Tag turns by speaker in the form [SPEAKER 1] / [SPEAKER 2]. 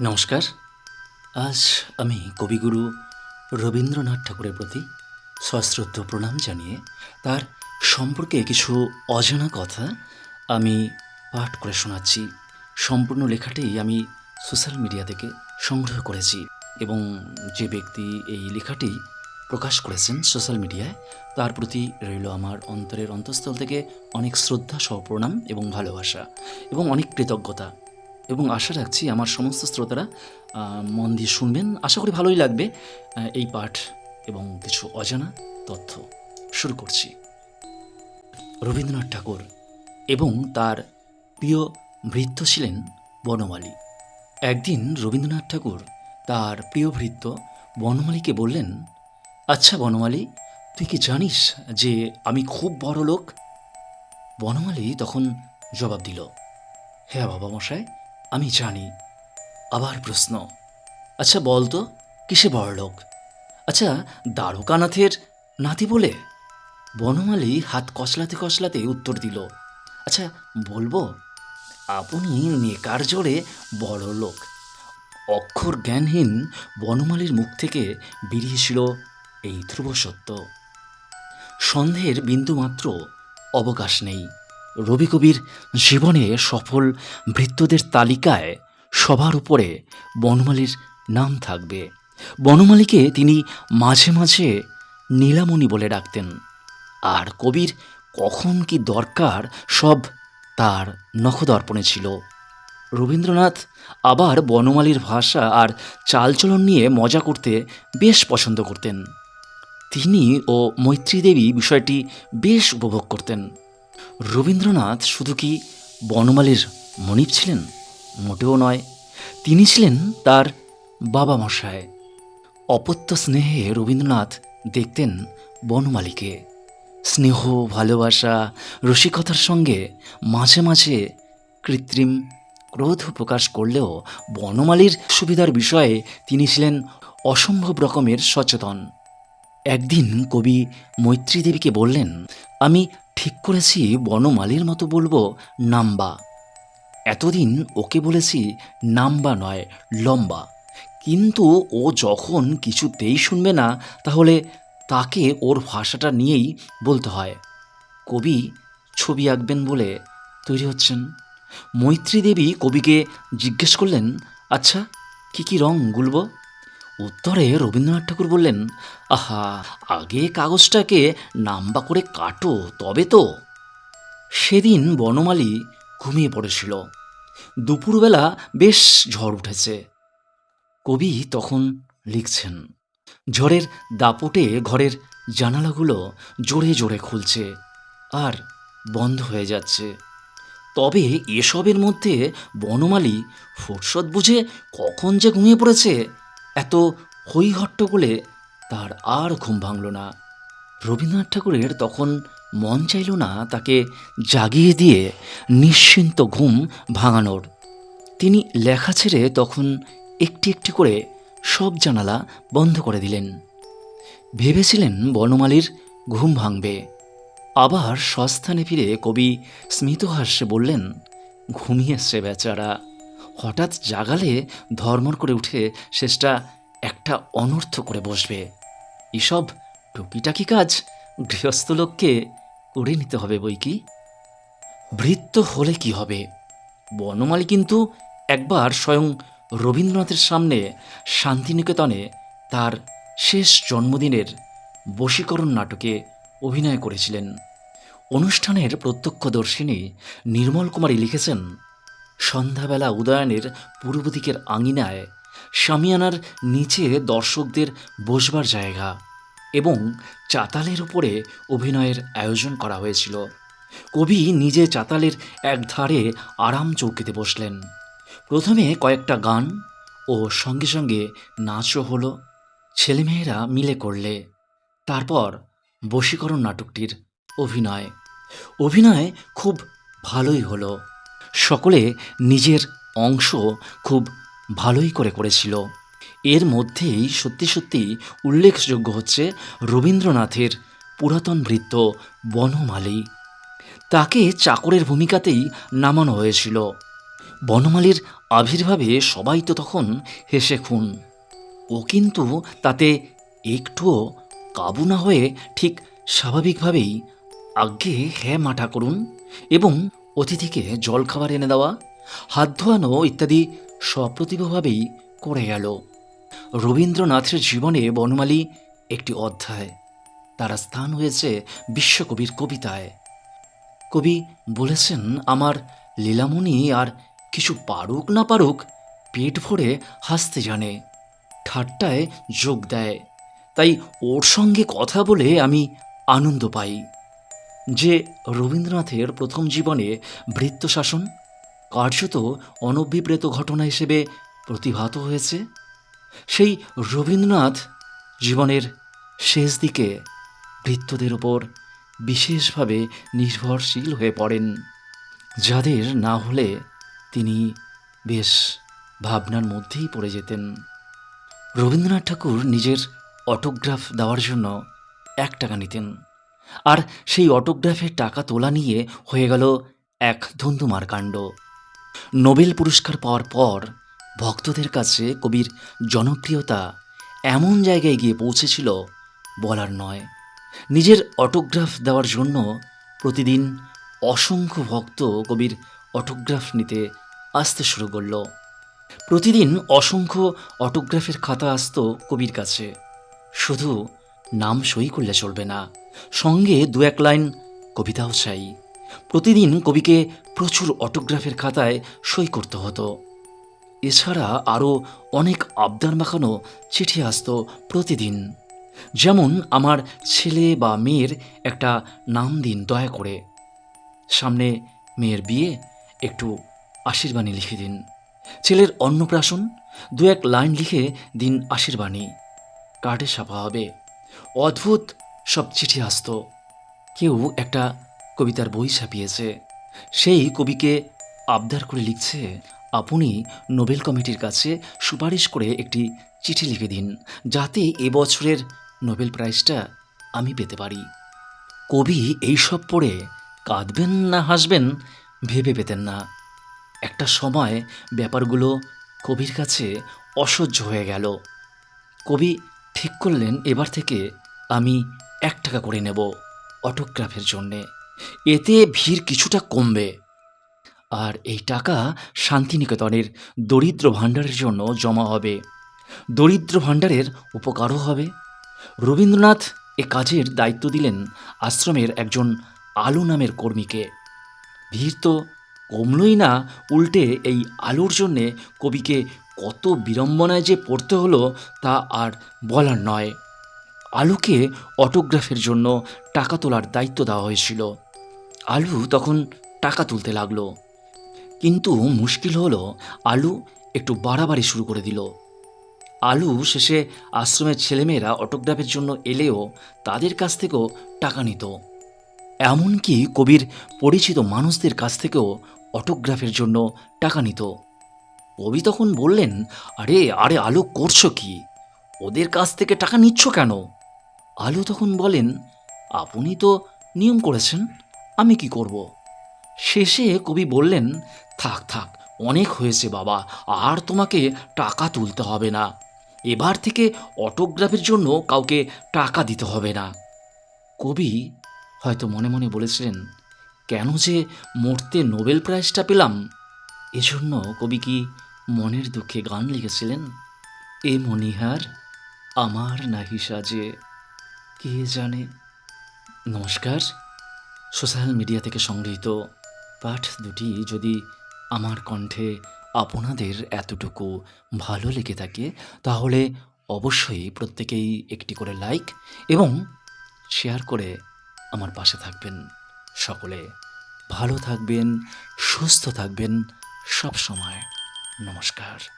[SPEAKER 1] নমস্কার। আজ আমি কবিগুরু রবীন্দ্রনাথ ঠাকুরের প্রতি সশ্রদ্ধ প্রণাম জানিয়ে তার সম্পর্কে কিছু অজানা কথা আমি পাঠ করে শোনাচ্ছি। সম্পূর্ণ লেখাটি আমি সোশ্যাল মিডিয়া থেকে সংগ্রহ করেছি এবং যে ব্যক্তি এই লেখাটি প্রকাশ করেছেন সোশ্যাল মিডিয়ায়, তার প্রতি রইল আমার অন্তরের অন্তঃস্থল থেকে অনেক শ্রদ্ধা সহ প্রণাম এবং ভালোবাসা এবং অনেক কৃতজ্ঞতা। এবং আশা রাখছি আমার সমস্ত শ্রোতারা মন দিয়ে শুনবেন। আশা করি ভালোই লাগবে এই পাঠ এবং কিছু অজানা তথ্য শুরু করছি। রবীন্দ্রনাথ ঠাকুর এবং তার প্রিয় ভৃত্য ছিলেন বনমালী। একদিন রবীন্দ্রনাথ ঠাকুর তার প্রিয় ভৃত্য বনমালীকে বললেন আচ্ছা বনমালী, তুই কি জানিস যে আমি খুব বড় লোক বনমালী তখন জবাব দিল হ্যাঁ বাবা মশাই আমি জানি। আবার প্রশ্ন। আচ্ছা বল তো, কিসে বড় লোক? আচ্ছা দ্বারকানাথের নাতি বলে? বনমালী হাত কচলাতে কসলাতে উত্তর দিল। আচ্ছা বলব, আপনি নেকার জোরে বড় লোক। অক্ষর জ্ঞানহীন বনমালীর মুখ থেকে বেরিয়েছিল এই ধ্রুব সত্য। সন্দেহের বিন্দুমাত্র অবকাশ নেই। রবি কবির জীবনে সফল ভৃত্যদের তালিকায় সবার উপরে বনমালীর নাম থাকবে। বনমালীকে তিনি মাঝে মাঝে নীলামণি বলে ডাকতেন। আর কবির কখন কি দরকার সব তার নখদর্পণে ছিল। রবীন্দ্রনাথ আবার বনমালীর ভাষা আর চালচলন নিয়ে মজা করতে বেশ পছন্দ করতেন। তিনি ও মৈত্রী দেবী বিষয়টি বেশ উপভোগ করতেন। রবীন্দ্রনাথ শুধু কি বনমালীর মনিব ছিলেন? মোটেও নয়, তিনি ছিলেন তার বাবা মশায় অপত্য স্নেহে রবীন্দ্রনাথ দেখতেন বনমালীকে। স্নেহ, ভালোবাসা, রসিকতার সঙ্গে মাঝে মাঝে কৃত্রিম ক্রোধ প্রকাশ করলেও বনমালীর সুবিধার বিষয়ে তিনি ছিলেন অসম্ভব রকমের সচেতন। একদিন কবি মৈত্রী দেবীকে বললেন, আমি ঠিক করেছি বনমালীর মতো বলব নাম্বা। এতদিন ওকে বলেছি নাম্বা নয়, লম্বা। কিন্তু ও যখন কিছুতেই শুনবে না, তাহলে তাকে ওর ভাষাটা নিয়েই বলতে হয়। কবি ছবি আঁকবেন বলে তৈরি হচ্ছেন। মৈত্রী দেবী কবিকে জিজ্ঞেস করলেন আচ্ছা কি কি রং গুলব? উত্তরে রবীন্দ্রনাথ ঠাকুর বললেন, আহা, আগে কাগজটাকে নাম্বা করে কাটো, তবে তো। সেদিন বনমালী ঘুমিয়ে পড়েছিল। দুপুরবেলা বেশ ঝড় উঠেছে। কবি তখন লিখছেন, ঝড়ের দাপটে ঘরের জানালাগুলো জোরে জোরে খুলছে আর বন্ধ হয়ে যাচ্ছে। তবে এসবের মধ্যে বনমালী ফুরসত বুঝে কখন যে ঘুমিয়ে পড়েছে এত হই হট্টগোলে তার আর ঘুম ভাঙল না। রবীন্দ্রনাথ ঠাকুরের তখন মন চাইল না তাকে জাগিয়ে দিয়ে নিশ্চিন্ত ঘুম ভাঙানোর। তিনি লেখা ছেড়ে তখন একটি একটি করে সব জানালা বন্ধ করে দিলেন। ভেবেছিলেন বনমালীর ঘুম ভাঙবে। আবার সস্থানে ফিরে কবি স্মিতহাস্যে বললেন, ঘুমিয়েছে বেচারা। হঠাৎ জাগালে ধর্মর করে উঠে শেষটা একটা অনর্থ করে বসবে। এসব টুকিটাকি কাজ গৃহস্থ লোককে করে নিতে হবে বই কি? ভৃত্য হলে কি হবে? বনমালী কিন্তু একবার স্বয়ং রবীন্দ্রনাথের সামনে শান্তিনিকেতনে তার শেষ জন্মদিনের বশীকরণ নাটকে অভিনয় করেছিলেন। অনুষ্ঠানের প্রত্যক্ষদর্শিনী নির্মল কুমারী লিখেছেন সন্ধ্যাবেলা উদয়নের পূর্ব দিকের আঙিনায় শামিয়ানার নিচে দর্শকদের বসবার জায়গা এবং চাতালের উপরে অভিনয়ের আয়োজন করা হয়েছিল। কবি নিজে চাতালের এক ধারে আরাম চৌকিতে বসলেন। প্রথমে কয়েকটা গান ও সঙ্গে সঙ্গে নাচও হলো। ছেলেমেয়েরা মিলে করলে। তারপর বশীকরণ নাটকটির অভিনয়। অভিনয় খুব ভালোই হলো। সকলে নিজের অংশ খুব ভালোই করে করেছিল। এর মধ্যেই সত্যি সত্যি উল্লেখযোগ্য হচ্ছে রবীন্দ্রনাথের পুরাতন বৃত্ত বনমালী। তাকে চাকরের ভূমিকাতেই নামানো হয়েছিল। বনমালীর আবির্ভাবে সবাই তো তখন হেসে খুন। ও কিন্তু তাতে একটুও কাবু না হয়ে ঠিক স্বাভাবিকভাবেই আজ্ঞে হ্যাঁ মাঠা করুন এবং অতিথিকে জলখাবার এনে দেওয়া, হাত ধোয়ানো ইত্যাদি সপ্রতিভভাবেই করে গেল। রবীন্দ্রনাথের জীবনে বনমালী একটি অধ্যায়। তার স্থান হয়েছে বিশ্বকবির কবিতায়। কবি বলেছেন, আমার লীলামণি আর কিছু পারুক না পারুক, পেট ভরে হাসতে জানে, ঠাট্টায় যোগ দেয়। তাই ওর সঙ্গে কথা বলে আমি আনন্দ পাই। যে রবীন্দ্রনাথের প্রথম জীবনে ভৃত্য শাসন কার্যত অনভিপ্রেত ঘটনা হিসেবে প্রতিভাত হয়েছে, সেই রবীন্দ্রনাথ জীবনের শেষ দিকে ভৃত্যদের ওপর বিশেষভাবে নির্ভরশীল হয়ে পড়েন, যাদের না হলে তিনি বেশ ভাবনার মধ্যেই পড়ে যেতেন। রবীন্দ্রনাথ ঠাকুর নিজের অটোগ্রাফ দেওয়ার জন্য এক টাকা নিতেন। আর সেই অটোগ্রাফের টাকা তোলা নিয়ে হয়ে গেল এক ধুন্ধুমার কাণ্ড। নোবেল পুরস্কার পাওয়ার পর ভক্তদের কাছে কবির জনপ্রিয়তা এমন জায়গায় গিয়ে পৌঁছেছিল বলার নয়। নিজের অটোগ্রাফ দেওয়ার জন্য প্রতিদিন অসংখ্য ভক্ত কবির অটোগ্রাফ নিতে আসতে শুরু করল। প্রতিদিন অসংখ্য অটোগ্রাফের খাতা আসতো কবির কাছে। শুধু নাম সই করলে চলবে না। সঙ্গে দু এক লাইন কবিতাও চাই প্রতিদিন কবিকে প্রচুর অটোগ্রাফের খাতায় সই করতে হতো। এছাড়া আরও অনেক আবদার মাখানো চিঠি আসতো প্রতিদিন। যেমন আমার ছেলে বা মেয়ের একটা নাম দিন দয়া করে। সামনে মেয়ের বিয়ে, একটু আশীর্বাণী লিখে দিন। ছেলের অন্নপ্রাশন, দু এক লাইন লিখে দিন আশীর্বাণী। কার্ডে ছাপা হবে। অদ্ভুত সব চিঠি আসতো। কেউ একটা কবিতার বই ছাপিয়েছে। সেই কবিকে আবদার করে লিখছে, আপনি নোবেল কমিটির কাছে সুপারিশ করে একটি চিঠি লিখে দিন, যাতে এবছরের নোবেল প্রাইজটা আমি পেতে পারি। কবি এইসব পড়ে কাঁদবেন না, হাসবেন, ভেবে পেতেন না। একটা সময় ব্যাপারগুলো কবির কাছে অসহ্য হয়ে গেল। কবি ঠিক করলেন, এবার থেকে আমি এক টাকা করে নেব অটোগ্রাফের জন্যে। এতে ভিড় কিছুটা কমবে। আর এই টাকা শান্তিনিকেতনের দরিদ্র ভাণ্ডারের জন্য জমা হবে। দরিদ্র ভাণ্ডারের উপকারও হবে। রবীন্দ্রনাথ এ কাজের দায়িত্ব দিলেন আশ্রমের একজন আলু নামের কর্মীকে। ভিড় তো কমলই না উল্টে এই আলুর জন্যে কবিকে কত বিড়ম্বনায় যে পড়তে হলো তা আর বলার নয়। আলুকে অটোগ্রাফের জন্য টাকা তোলার দায়িত্ব দেওয়া হয়েছিল। আলু তখন টাকা তুলতে লাগল। কিন্তু মুশকিল হলো আলু একটু বাড়াবাড়ি শুরু করে দিল। আলু শেষে আশ্রমের ছেলেমেয়েরা অটোগ্রাফের জন্য এলেও তাদের কাছ থেকেও টাকা নিত। এমনকি কবির পরিচিত মানুষদের কাছ থেকেও অটোগ্রাফের জন্য টাকা নিত। কবি তখন বললেন, আরে আরে আলু করছ কি? ওদের কাছ থেকে টাকা নিচ্ছ কেন? আলু তখন বলেন, আপনি তো নিয়ম করেছেন, আমি কি করব? শেষে কবি বললেন, থাক থাক, অনেক হয়েছে বাবা, আর তোমাকে টাকা তুলতে হবে না। এবার থেকে অটোগ্রাফের জন্য কাউকে টাকা দিতে হবে না। কবি হয়তো মনে মনে বলেছিলেন, কেন যে মরতে নোবেল প্রাইজটা পেলাম, এজন্য কবি কি মনের দুঃখে গান লিখেছিলেন? এ মনিহার আমার নাহি সাজে, কে জানে? নমস্কার, সোশ্যাল মিডিয়া থেকে সংগৃহীত পাঠ দুটি যদি আমার কণ্ঠে আপনাদের এতটুকু ভালো লেগে থাকে, তাহলে অবশ্যই প্রত্যেকেই একটি করে লাইক এবং শেয়ার করে আমার পাশে থাকবেন। সকলে ভালো থাকবেন সুস্থ থাকবেন সব সময়। নমস্কার।